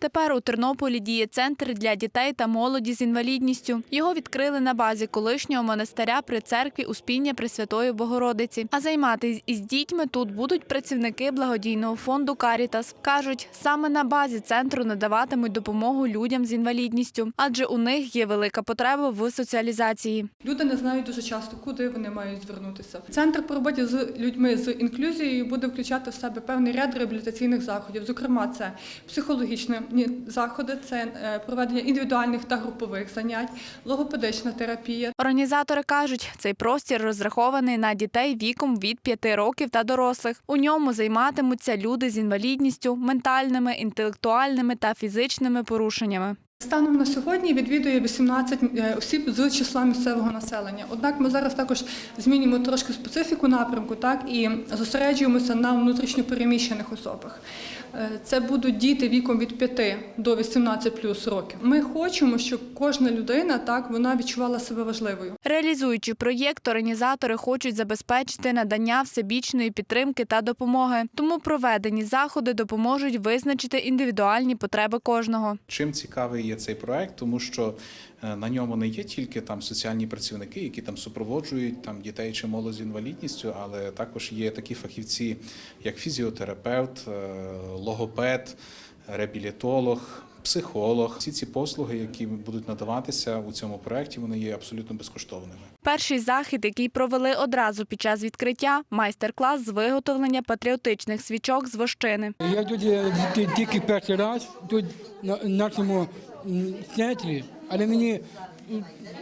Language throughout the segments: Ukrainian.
Тепер у Тернополі діє центр для дітей та молоді з інвалідністю. Його відкрили на базі колишнього монастиря при церкві Успіння Пресвятої Богородиці. А займатися із дітьми тут будуть працівники благодійного фонду Карітас. кажуть, саме на базі центру надаватимуть допомогу людям з інвалідністю, адже у них є велика потреба в соціалізації. Люди не знають дуже часто, куди вони мають звернутися. Центр по роботі з людьми з інклюзією буде включати в себе певний ряд реабілітаційних заходів. Зокрема, це психологічні заходи, це е, проведення індивідуальних та групових занять, логопедична терапія. Організатори кажуть, цей простір розрахований на дітей віком від 5 років та дорослих. У ньому займатимуться люди з інвалідністю, ментальними, інтелектуальними та фізичними порушеннями. Станом на сьогодні відвідує 18 е, осіб з числа місцевого населення. Однак ми зараз також змінюємо трошки специфіку напрямку, так і зосереджуємося на внутрішньопереміщених особах. Е, Це будуть діти віком від 5 до 18 плюс років. Ми хочемо, щоб кожна людина так вона відчувала себе важливою. Реалізуючи проєкт, організатори хочуть забезпечити надання всебічної підтримки та допомоги. Тому проведені заходи допоможуть визначити індивідуальні потреби кожного. Чим цікавий є цей проект, тому що е, на ньому не є тільки там соціальні працівники, які там супроводжують там дітей чи молодь з інвалідністю, але також є такі фахівці, як фізіотерапевт, е, логопед, реабілітолог. Психолог, всі ці послуги, які будуть надаватися у цьому проекті, вони є абсолютно безкоштовними. Перший захід, який провели одразу під час відкриття, майстер-клас з виготовлення патріотичних свічок з вощини. Я тут е, тільки перший раз тут на нашому центрі, але мені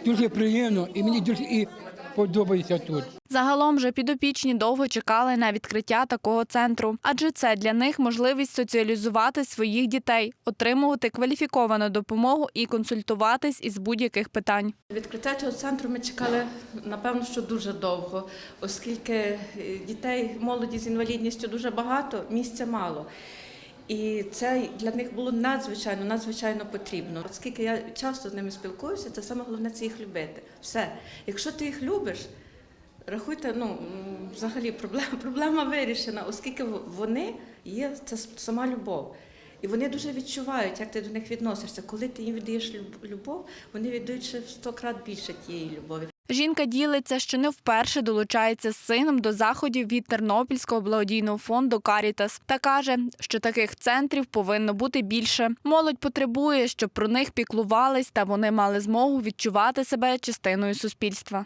дуже приємно і мені дуже і подобається тут. Загалом же підопічні довго чекали на відкриття такого центру, адже це для них можливість соціалізувати своїх дітей, отримувати кваліфіковану допомогу і консультуватись із будь-яких питань. Відкриття цього центру ми чекали, напевно, що дуже довго, оскільки е, дітей, молоді з інвалідністю дуже багато, місця мало. І це для них було надзвичайно, надзвичайно потрібно. Оскільки я часто з ними спілкуюся, це саме головне це їх любити. Все. Якщо ти їх любиш, рахуйте, ну взагалі проблема, проблема вирішена, оскільки вони є це сама любов. І вони дуже відчувають, як ти до них відносишся. Коли ти їм віддаєш любов, вони віддають ще в сто крат більше тієї любові. Жінка ділиться, що не вперше долучається з сином до заходів від Тернопільського благодійного фонду Карітас та каже, що таких центрів повинно бути більше. Молодь потребує, щоб про них піклувались та вони мали змогу відчувати себе частиною суспільства.